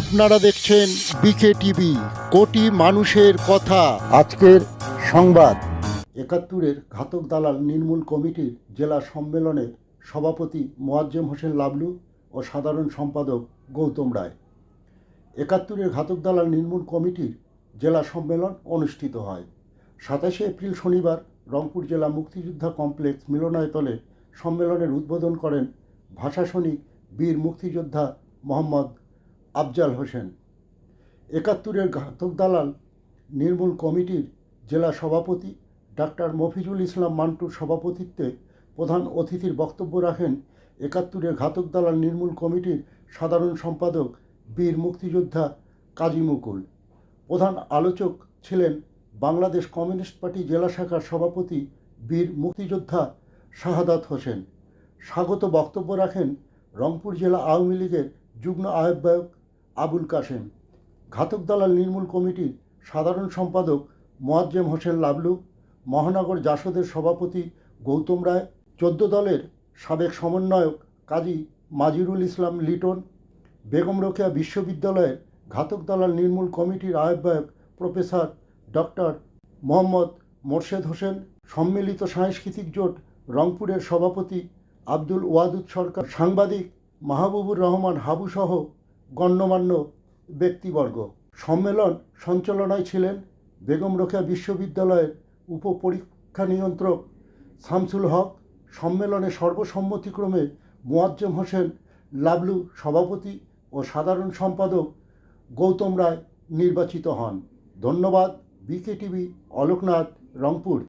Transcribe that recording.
আপনারা দেখছেন বিকে টিভি, কোটি মানুষের কথা। আজকের সংবাদ। একাত্তরের ঘাতক দালাল নির্মূল কমিটির জেলা সম্মেলনের সভাপতি মোয়াজ্জেম হোসেন লাবলু ও সাধারণ সম্পাদক গৌতম রায়। একাত্তরের ঘাতক দালাল নির্মূল কমিটির জেলা সম্মেলন অনুষ্ঠিত হয়। সাতাশে এপ্রিল শনিবার রংপুর জেলা মুক্তিযোদ্ধা কমপ্লেক্স মিলনায়তনে সম্মেলনের উদ্বোধন করেন ভাষাসনিক বীর মুক্তিযোদ্ধা মোহাম্মদ আফজাল হোসেন। একাত্তরের ঘাতক দালাল, নির্মূল কমিটির জেলা সভাপতি ডাক্তার মফিজুল ইসলাম মান্টুর সভাপতিত্বে প্রধান অতিথির বক্তব্য রাখেন একাত্তরের ঘাতক দালাল, নির্মূল কমিটির সাধারণ সম্পাদক বীর মুক্তিযোদ্ধা কাজী মুকুল। প্রধান আলোচক ছিলেন বাংলাদেশ কমিউনিস্ট পার্টি জেলা শাখার সভাপতি বীর মুক্তিযোদ্ধা শাহাদাত হোসেন। স্বাগত বক্তব্য রাখেন রংপুর জেলা আওয়ামী লীগের যুগ্ম আহ্বায়ক আবুল কাশেম। ঘাতক দালাল নির্মূল কমিটির সাধারণ সম্পাদক মোয়াজ্জেম হোসেন লাবলু, মহানগর জাসদের সভাপতি গৌতম রায়, চোদ্দ দলের সাবেক সমন্বয়ক কাজী মাজিরুল ইসলাম লিটন, বেগম রোকেয়া বিশ্ববিদ্যালয়ের ঘাতক দালাল নির্মূল কমিটির আহ্বায়ক প্রফেসর ডক্টর মোহাম্মদ মোর্শেদ হোসেন, সম্মিলিত সাংস্কৃতিক জোট রংপুরের সভাপতি আব্দুল ওয়াদুদ সরকার, সাংবাদিক মাহবুবুর রহমান হাবুসহ গণ্যমান্য ব্যক্তিবর্গ। সম্মেলন সঞ্চালনায় ছিলেন বেগম রোকেয়া বিশ্ববিদ্যালয়ের উপপরীক্ষা নিয়ন্ত্রক শামসুল হক। সম্মেলনে সর্বসম্মতিক্রমে মোয়াজ্জেম হোসেন লাবলু সভাপতি ও সাধারণ সম্পাদক গৌতম রায় নির্বাচিত হন। ধন্যবাদ বিকে টিভি অলোকনাথ, রংপুর।